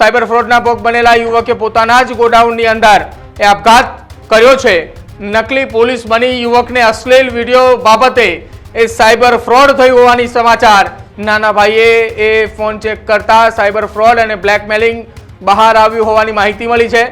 Cyber ફ્રોડના ભોગ બનેલા યુવકે પોતાના જ ગોડાઉનની અંદર એ આપઘાત કર્યો છે. નકલી પોલીસ બની યુવકને અશ્લીલ વીડિયો બાબતે એ સાયબર ફ્રોડ થયું હોવાની સમાચાર. નાના ભાઈએ એ ફોન ચેક કરતા સાયબર ફ્રોડ અને બ્લેકમેલિંગ બહાર આવ્યું હોવાની માહિતી મળી છે.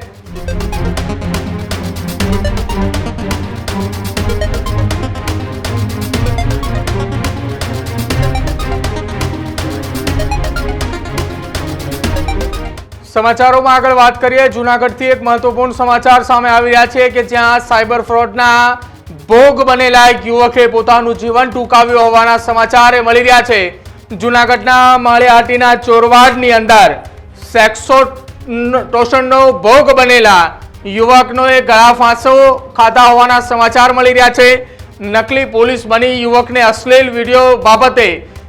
સમાચારોમાં આગળ વાત કરીએ. જુનાગઢથી એક મહત્વપૂર્ણ સમાચાર સામે આવી રહ્યા છે કે જ્યાં સાયબર ફ્રોડના ભોગ બનેલા એક યુવકે પોતાનું જીવન ટૂંકાવ્યું હોવાના સમાચાર મળી રહ્યા છે. જુનાગઢના માળિયાહાટીના ચોરવાડની અંદર સેક્સો ટોશનનો ભોગ બનેલા યુવકનો એ ગળા ફાંસો ખાધા હોવાના સમાચાર મળી રહ્યા છે. નકલી પોલીસ બની યુવકને અશ્લીલ વીડિયો બાબતે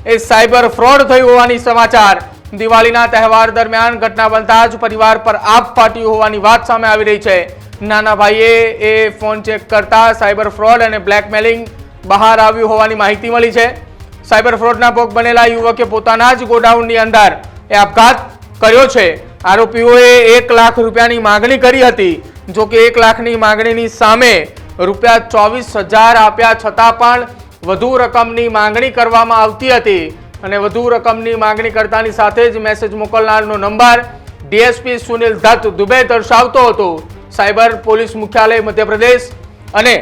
એ સાયબર ફ્રોડ થયું હોવાની સમાચાર દિવાળીના તહેવાર દરમિયાન ઘટના બનતા જ પરિવાર પર આપ ફાટ્યું હોવાની વાત સામે આવી રહી છે. નાના ભાઈએ એ ફોન ચેક કરતા સાયબર ફ્રોડ અને બ્લેકમેલિંગ બહાર આવ્યું હોવાની માહિતી મળી છે. સાયબર ફ્રોડના ભોગ બનેલા યુવકે પોતાના જ ગોડાઉનની અંદર એ આપઘાત કર્યો છે. આરોપીઓએ એક લાખ રૂપિયાની માગણી કરી હતી. જો કે એક લાખની માંગણીની સામે રૂપિયા ચોવીસ હજાર આપ્યા છતાં પણ વધુ રકમની માંગણી કરવામાં આવતી હતી. અને વધુ રકમની માંગણી કરતાની સાથે જ મેસેજ મોકલનારનો નંબર ડીએસપી સુનિલ દત્ત દુબે દર્શાવતો હતો. સાયબર પોલીસ મુખ્યાલય મધ્યપ્રદેશ અને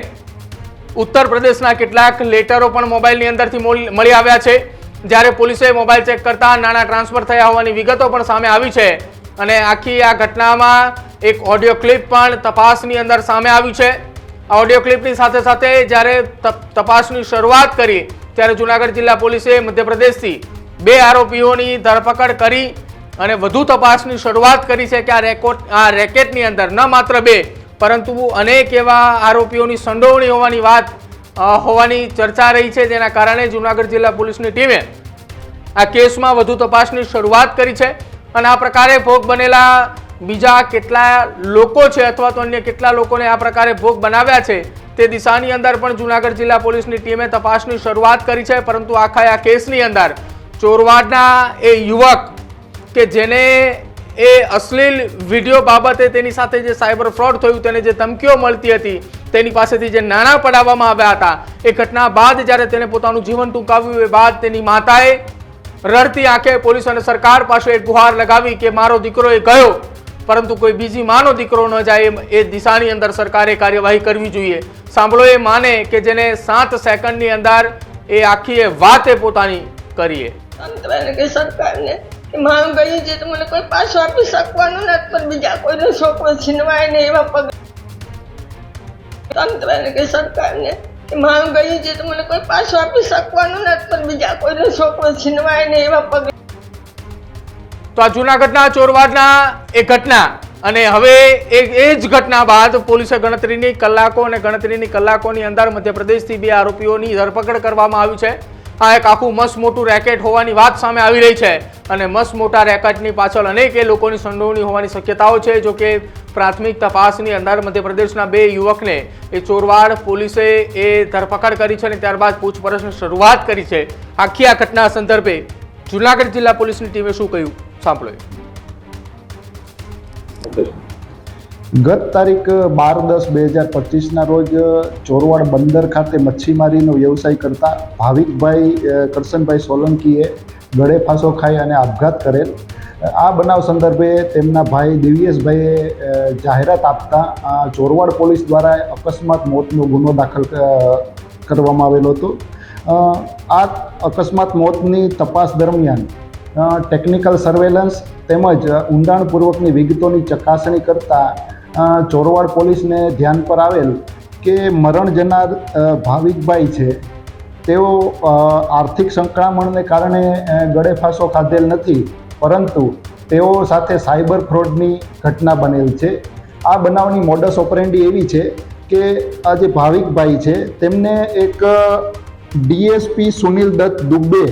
ઉત્તર પ્રદેશના કેટલાક લેટરો પણ મોબાઈલની અંદરથી મળી આવ્યા છે. જ્યારે પોલીસે મોબાઈલ ચેક કરતા નાણાં ટ્રાન્સફર થયા હોવાની વિગતો પણ સામે આવી છે અને આખી આ ઘટનામાં એક ઓડિયો ક્લિપ પણ તપાસની અંદર સામે આવી છે. આ ઓડિયો ક્લિપની સાથે સાથે જ્યારે તપ- તપાસની શરૂઆત કરી ત્યારે જૂનાગઢ જિલ્લા પોલીસે મધ્યપ્રદેશથી બે આરોપીઓની ધરપકડ કરી અને વધુ તપાસની શરૂઆત કરી છે કે આ રેકોર્ડ આ રેકેટની અંદર ન માત્ર બે, પરંતુ અનેક એવા આરોપીઓની સંડોવણી હોવાની વાત હોવાની ચર્ચા રહી છે, જેના કારણે જુનાગઢ જિલ્લા પોલીસની ટીમે આ કેસમાં વધુ તપાસની શરૂઆત કરી છે. અને આ પ્રકારે ભોગ બનેલા બીજા કેટલા લોકો છે અથવા તો અન્ય કેટલા લોકોને આ પ્રકારે ભોગ બનાવ્યા છે, તે દિશાની અંદર પણ જુનાગઢ જિલ્લા પોલીસની ટીમે તપાસની શરૂઆત કરી છે, પરંતુ આખા આ કેસની અંદર ચોરવાડના એ યુવક કે જેને એ અશ્લીલ વીડિયો બાબતે તેની સાથે જે સાયબર ફ્રોડ થયું, તેને જે ધમકીઓ મળતી હતી, તેની પાસેથી જે નાણાં પડાવવામાં આવ્યા હતા, એ ઘટના બાદ જ્યારે તેને પોતાનું જીવન ટૂંકાવ્યું, એ બાદ તેની માતાએ રડતી આંખે પોલીસ અને સરકાર પાસે એક ગુહાર લગાવી કે, મારો દીકરો એ ગયો. પરંતુ કોઈ બીજી માનો દીકરો ન જાય એ દિશાની અંદર સરકારે કાર્યવાહી કરવી જોઈએ. સાંભળો એ માને કે જેને સાત સેકન્ડની અંદર એ આખી એ વાત એ પોતાની કરીએ. કે સરકારને માંગ ગઈ છે તો મને કોઈ પાછું આપી શકવાનું નથી, પણ બીજા કોઈનો છોકરો છીનવાય ને એવા પગ તંત્રને કે સરકારને માંગ ગઈ છે તો મને કોઈ પાછું આપી શકવાનું નથી, પણ બીજા કોઈનો છોકરો છીનવાય ને એવા પગ તો આ જૂનાગઢના ચોરવાડના એ ઘટના અને હવે એ એ જ ઘટના બાદ પોલીસે ગણતરીની કલાકો અને ગણતરીની કલાકોની અંદર મધ્યપ્રદેશથી બે આરોપીઓની ધરપકડ કરવામાં આવી છે. આ એક આખું મસ્ત મોટું રેકેટ હોવાની વાત સામે આવી રહી છે અને મસ્ત મોટા રેકેટની પાછળ અનેક એ લોકોની સંડોવણી હોવાની શક્યતાઓ છે, જો કે પ્રાથમિક તપાસની અંદર મધ્યપ્રદેશના બે યુવકને એ ચોરવાડ પોલીસે એ ધરપકડ કરી છે અને ત્યારબાદ પૂછપરછની શરૂઆત કરી છે. આખી આ ઘટના સંદર્ભે જુનાગઢ જિલ્લા પોલીસની ટીમે શું કહ્યું? સાંભળો. ગત તારીખ બાર દસ બે હજાર પચીસના રોજ, ચોરવાડ બંદર ખાતે મચ્છીમારીનો વ્યવસાય કરતા ભાવિકભાઈ કરશનભાઈ સોલંકીએ ગળે ફાંસો ખાઈ અને આપઘાત કરેલ. આ બનાવ સંદર્ભે તેમના ભાઈ દિવ્યેશભાઈએ જાહેરાત આપતા ચોરવાડ પોલીસ દ્વારા અકસ્માત મોતનો ગુનો દાખલ કરવામાં આવેલો હતો. આ અકસ્માત મોતની તપાસ દરમિયાન ટેકનિકલ સર્વેલન્સ તેમજ ઊંડાણપૂર્વકની વિગતોની ચકાસણી કરતાં ચોરવાડ પોલીસને ધ્યાન પર આવેલ કે મરણ જનાર ભાવિકભાઈ છે, તેઓ આર્થિક સંક્રમણને કારણે ગળેફાંસો ખાધેલ નથી, પરંતુ તેઓ સાથે સાયબર ફ્રોડની ઘટના બનેલ છે. આ બનાવની મોડસ ઓપરેન્ડી એવી છે કે આ જે ભાવિકભાઈ છે, તેમને એક ડીએસપી સુનિલ દત્ત દુબે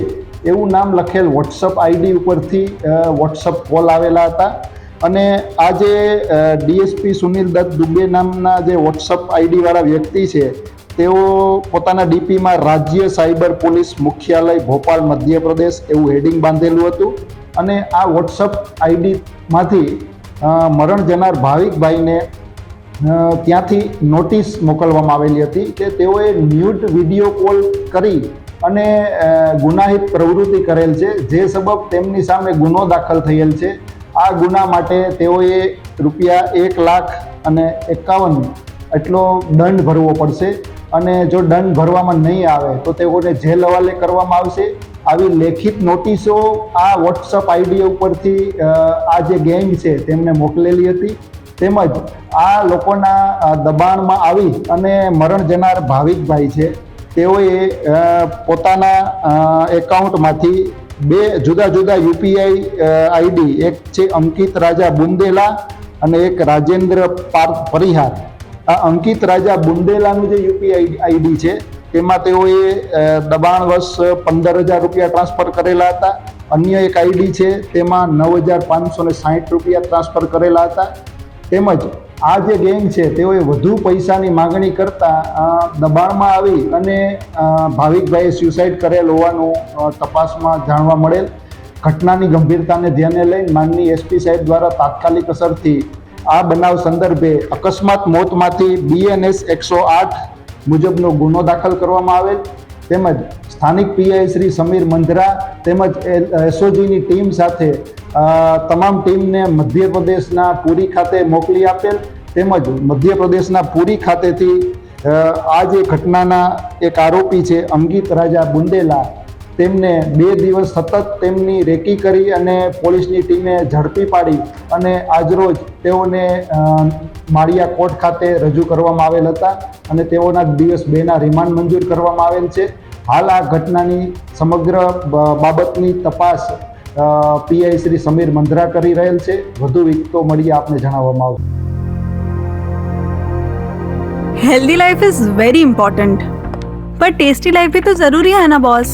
એવું નામ લખેલ વોટ્સઅપ આઈડી ઉપરથી વોટ્સઅપ કોલ આવેલા હતા. અને આ જે ડીએસપી સુનિલ દત્ત દુબે નામના જે વોટ્સઅપ આઈડીવાળા વ્યક્તિ છે, તેઓ પોતાના ડીપીમાં રાજ્ય સાયબર પોલીસ મુખ્યાલય ભોપાલ, મધ્યપ્રદેશ એવું હેડિંગ બાંધેલું હતું. અને આ વોટ્સઅપ આઈડીમાંથી મરણ જનાર ભાવિકભાઈને ત્યાંથી નોટિસ મોકલવામાં આવેલી હતી કે તેઓએ ન્યૂડ વીડિયો કોલ કરી અને ગુનાહિત પ્રવૃત્તિ કરેલ છે. જે સબબ તેમની સામે ગુનો દાખલ થયેલ છે. આ ગુના માટે તેઓએ રૂપિયા એક લાખ અને એકાવન એટલો દંડ ભરવો પડશે. અને જો દંડ ભરવામાં નહીં આવે, તો તેઓને જેલ હવાલે કરવામાં આવશે. આવી લેખિત નોટિસો આ વોટ્સઅપ આઈડી ઉપરથી આ જે ગેંગ છે તેમને મોકલેલી હતી. તેમજ આ લોકોના દબાણમાં આવી અને મરણ જનાર ભાવિકભાઈ છે. તેઓએ પોતાના એકાઉન્ટમાંથી બે જુદા જુદા યુપીઆઈ આઈડી, એક છે અંકિત રાજા બુંદેલા અને એક રાજેન્દ્ર પાર્થ પરિહાર. આ અંકિત રાજા બુંદેલાનું જે યુપીઆઈ આઈડી છે, તેમાં તેઓએ દબાણવશ પંદર હજાર રૂપિયા ટ્રાન્સફર કરેલા હતા. અન્ય એક આઈડી છે, તેમાં નવ હજાર પાંચસો ને સાહીઠ રૂપિયા ટ્રાન્સફર કરેલા હતા. તેમજ આ જે ગેંગ છે, તેઓએ વધુ પૈસાની માગણી કરતા દબાણમાં આવી અને ભાવિકભાઈએ સ્યુસાઇડ કરેલ હોવાનું તપાસમાં જાણવા મળેલ. ઘટનાની ગંભીરતાને ધ્યાને લઈ માનની એસપી સાહેબ દ્વારા તાત્કાલિક અસરથી આ બનાવ સંદર્ભે અકસ્માત મોતમાંથી બીએનએસ એકસો આઠ મુજબનો ગુનો દાખલ કરવામાં આવેલ. તેમજ સ્થાનિક પીઆઈ શ્રી સમીર મંધરા તેમજ એસઓજીની ટીમ સાથે તમામ ટીમને મધ્યપ્રદેશના પુરી ખાતે મોકલી આપેલ તેમજ મધ્યપ્રદેશના પુરી ખાતેથી આ જે ઘટનાના એક આરોપી છે અંગિત રાજા બુંદેલા તેમને બે દિવસ સતત તેમની રેકી કરી અને પોલીસની ટીમે ઝડપી પાડી અને આજરોજ તેઓને અ, માળિયા કોર્ટ ખાતે રજૂ કરવામાં આવેલ હતા અને તેઓના દિવસ બેના રિમાન્ડ મંજૂર કરવામાં આવેલ છે હાલ આ ઘટનાની સમગ્ર બ- બાબતની તપાસ પીઆઈ શ્રી સમીર મંધરા કરી રહેલ છે વધુ વિગતો મળી આપને જણાવવામાં આવશે healthy life is very important पर टेस्टी लाइफ भी तो जरूरी है ना बॉस